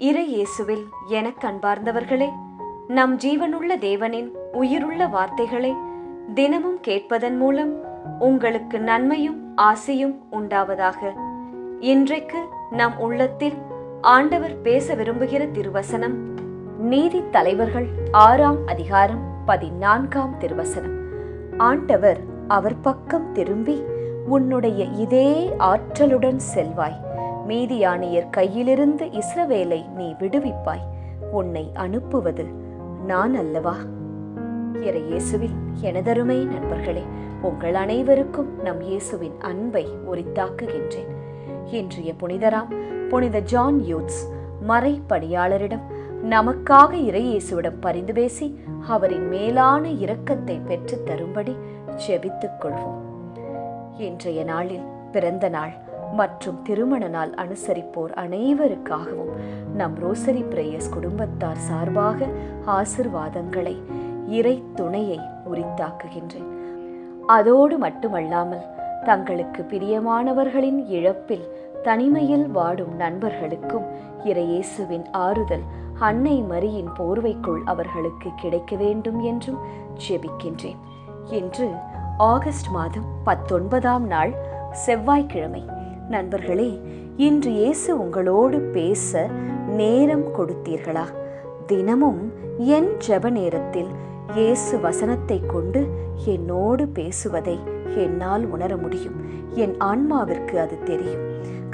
இறை இயேசுவில் எனக் அன்பார்ந்தவர்களே நம் ஜீவனுள்ள தேவனின் உயிருள்ள வார்த்தைகளை தினமும் கேட்பதன் மூலம் உங்களுக்கு நன்மையும் ஆசையும் உண்டாவதாக. இன்றைக்கு நம் உள்ளத்தில் ஆண்டவர் பேச விரும்புகிற திருவசனம் நீதி தலைவர்கள் ஆறாம் அதிகாரம் பதினான்காம் திருவசனம். ஆண்டவர் அவர் பக்கம் திரும்பி உன்னுடைய இதே ஆற்றலுடன் செல்வாய். மீதியானியர் கையிலிருந்து இஸ்ரவேலை நீ விடுவிப்பாய். உன்னை அனுப்புவது நான் அல்லவா? இறை இயேசுவில் எனதருமை நண்பர்களே உங்கள் அனைவருக்கும் நம் இயேசுவின் அன்பை உரித்தாக்குகின்றேன். இன்றைய புனிதராம் புனித ஜான் யூத்ஸ் மறை பணியாளரிடம் நமக்காக இறை இயேசுவிடம் பரிந்து பேசி அவரின் மேலான இரக்கத்தை பெற்றுத் தரும்படி ஜெபித்துக் கொள்வோம். இன்றைய நாளில் பிறந்த நாள் மற்றும் திருமண நாள் அனுசரிப்போர் அனைவருக்காகவும் நம் ரோசரி பிரேயர்ஸ் குடும்பத்தார் சார்பாக ஆசிர்வாதங்களை இறை துணையை உரித்தாக்குகின்றேன். அதோடு மட்டுமல்லாமல் தங்களுக்கு பிரியமானவர்களின் இழப்பில் தனிமையில் வாடும் நண்பர்களுக்கும் இறையேசுவின் ஆறுதல் அன்னை மரியின் போர்வைக்குள் அவர்களுக்கு கிடைக்க வேண்டும் என்றும் ஜெபிக்கின்றேன். இன்று ஆகஸ்ட் மாதம் பத்தொன்பதாம் நாள் செவ்வாய்க்கிழமை. நண்பர்களே இன்று இயேசு உங்களோடு பேச நேரம் கொடுத்தீர்களா? தினமும் என் ஜப நேரத்தில் இயேசு வசனத்தை கொண்டு என்னோடு பேசுவதை என்னால் உணர முடியும். என் ஆன்மாவிற்கு அது தெரியும்.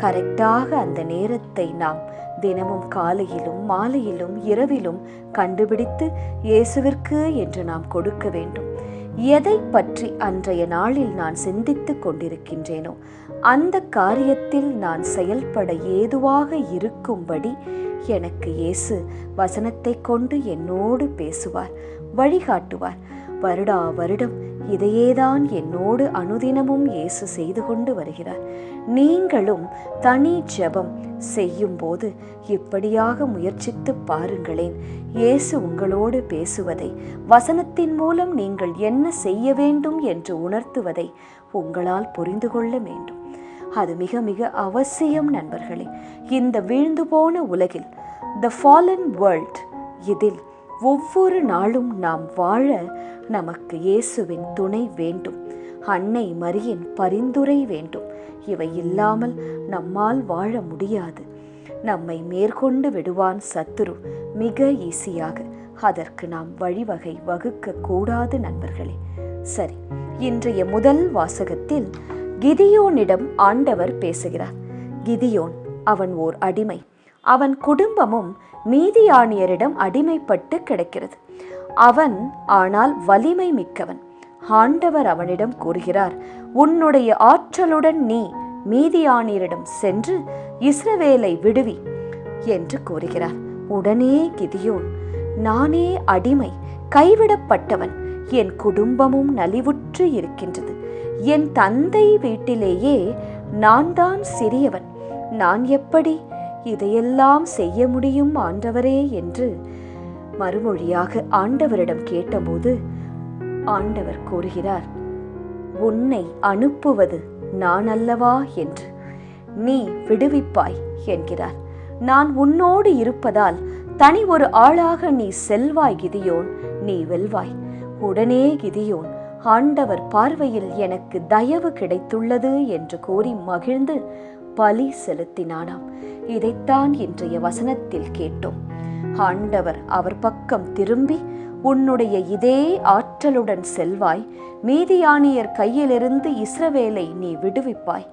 கரெக்டாக அந்த நேரத்தை நாம் தினமும் காலையிலும் மாலையிலும் இரவிலும் கண்டுபிடித்து இயேசுவிற்கு என்று நாம் கொடுக்க வேண்டும். எதை பற்றி அன்றைய நாளில் நான் சிந்தித்துக் கொண்டிருக்கின்றேனோ அந்த காரியத்தில் நான் செயல்பட ஏதுவாக இருக்கும்படி எனக்கு இயேசு வசனத்தை கொண்டு என்னோடு பேசுவார் வழிகாட்டுவார். வருடா வருடம் இதையேதான் என்னோடு அனுதினமும் இயேசு செய்து கொண்டு வருகிறார். நீங்களும் தனி ஜெபம் செய்யும்போது இப்படியாக முயற்சித்து பாருங்களேன் இயேசு உங்களோடு பேசுவதை வசனத்தின் மூலம் நீங்கள் என்ன செய்ய வேண்டும் என்று உணர்த்துவதை உங்களால் புரிந்து கொள்ள வேண்டும். அது மிக மிக அவசியம் நண்பர்களே. இந்த வீழ்ந்து போன உலகில் த ஃபாலன் வேர்ல்ட் இதில் ஒவ்வொரு நாளும் நாம் வாழ நமக்கு இயேசுவின் துணை வேண்டும். அன்னை மரியின் பரிந்துரை வேண்டும். இவை இல்லாமல் நம்மால் வாழ முடியாது. நம்மை மேற்கொண்டு விடுவான் சத்துரு மிக ஈஸியாக. அதற்கு நாம் வழிவகை வகுக்க கூடாது நண்பர்களே. சரி இன்றைய முதல் வாசகத்தில் கிதியோனிடம் ஆண்டவர் பேசுகிறார். கிதியோன் அவன் ஓர் அடிமை. அவன் குடும்பமும் மீதியானியரிடம் அடிமைப்பட்டு கிடக்கிறது. அவன் ஆனால் வலிமை மிக்கவன். ஆண்டவர் அவனிடம் கூறுகிறார் உன்னுடைய ஆற்றலுடன் நீ மீதியானியரிடம் சென்று இஸ்ரவேலை விடுவி என்று கூறுகிறார். உடனே கிதியோன் நானே அடிமை கைவிடப்பட்டவன். என் குடும்பமும் நலிவுற்று இருக்கின்றது. என் தந்தை வீட்டிலேயே நான் தான் சிறியவன். நான் எப்படி இதையெல்லாம் செய்ய முடியும் ஆண்டவரே என்று மறுமொழியாக ஆண்டவரிடம் கேட்டபோது ஆண்டவர் கூறுகிறார் உன்னை அனுப்புவது நான் அல்லவா? என்று. நீ விடுவிப்பாய் என்கிறார். நான் உன்னோடு இருப்பதால் தனி ஒரு ஆளாக நீ செல்வாய் கிதியோன். நீ வெல்வாய். உடனே கிதியோன் ஆண்டவர் பார்வையில் எனக்கு தயவு கிடைத்துள்ளது என்று கூறி மகிழ்ந்து பலி செலுத்தினானாம். இதைத்தான் இன்றைய வசனத்தில் கேட்டோம். ஆண்டவர் அவர் பக்கம் திரும்பி உன்னுடைய இதே ஆற்றலுடன் செல்வாய். மீதியானியர் கையிலிருந்து இஸ்ரவேலை நீ விடுவிப்பாய்.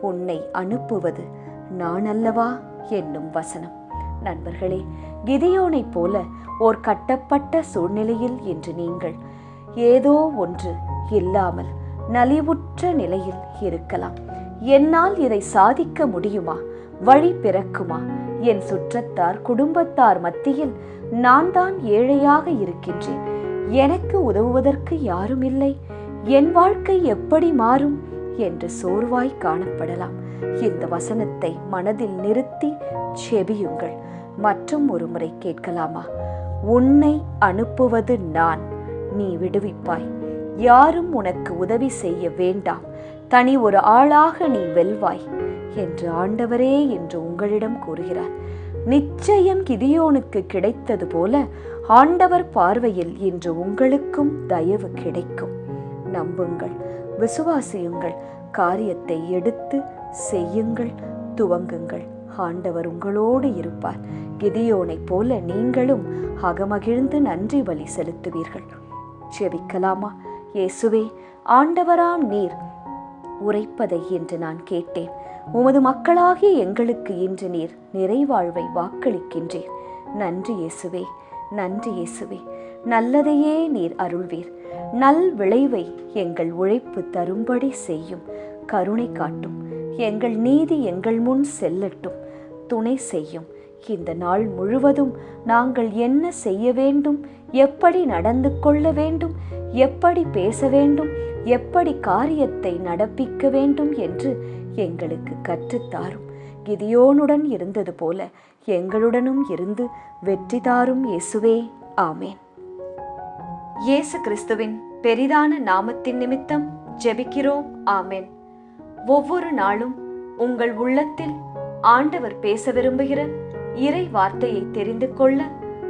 உன்னை அனுப்புவது நான் அல்லவா என்னும் வசனம். நண்பர்களே கிதியோனைப் போல ஓர் கட்டப்பட்ட சூழ்நிலையில் இன்று நீங்கள் ஏதோ ஒன்று இல்லாமல் நலிவுற்ற நிலையில் இருக்கலாம். என்னால் இதை சாதிக்க முடியுமா? வழி பிறக்குமா? என் சுற்றத்தார் குடும்பத்தார் மத்தியில் நான் தான் ஏழையாக இருக்கின்றேன். எனக்கு உதவுவதற்கு யாரும் இல்லை. என் வாழ்க்கை எப்படி மாறும் என்று சோர்வாய் காணப்படலாம். இந்த வசனத்தை மனதில் நிறுத்தி செபியுங்கள். மற்றும் ஒரு முறை கேட்கலாமா? உன்னை அனுப்புவது நான். நீ விடுவிப்பாய். யாரும் உனக்கு உதவி செய்ய வேண்டாம். தனி ஒரு ஆளாக நீ வெல்வாய் என்று ஆண்டவரே என்று உங்களிடம் கூறுகிறார். நிச்சயம் கிதியோனுக்கு கிடைத்தது போல ஆண்டவர் பார்வையில் இன்று உங்களுக்கும் தயவு கிடைக்கும். நம்புங்கள் விசுவாசியுங்கள் காரியத்தை எடுத்து செய்யுங்கள் துவங்குங்கள். ஆண்டவர் உங்களோடு இருப்பார். கிதியோனைப் போல நீங்களும் அகமகிழ்ந்து நன்றி வழி செலுத்துவீர்கள். ஜெபிக்கலாமா இயேசுவே ஆண்டவராம் நீர் உரைப்பதை என்று நான் கேட்டேன். உமது மக்களாகிய எங்களுக்கு இன்று நீர் நிறைவாழ்வை வாக்களிக்கின்றீர். நன்றி இயேசுவே நன்றி இயேசுவே. நல்லதையே நீர் அருள்வீர். நல் விளைவை எங்கள் உழைப்பு தரும்படி செய்யும். கருணை காட்டும். எங்கள் நீதி எங்கள் முன் செல்லட்டும். துணை செய்யும். இந்த நாள் முழுவதும் நாங்கள் என்ன செய்ய வேண்டும் எப்படி நடந்து கொள்ள வேண்டும்? எப்படி பேச வேண்டும்? எப்படி காரியத்தை நடப்பிக்க வேண்டும் என்று எங்களுக்கு கற்றுத்தாரும். கிதியோனுடன் இருந்தது போல எங்களுடனும் இருந்து வெற்றி தாரும் இயேசுவே. ஆமேன். இயேசு கிறிஸ்துவின் பெரிதான நாமத்தின் நிமித்தம் ஜெபிக்கிறோம். ஆமேன். ஒவ்வொரு நாளும் உங்கள் உள்ளத்தில் ஆண்டவர் பேச விரும்புகிற இறை வார்த்தையை தெரிந்து கொள்ள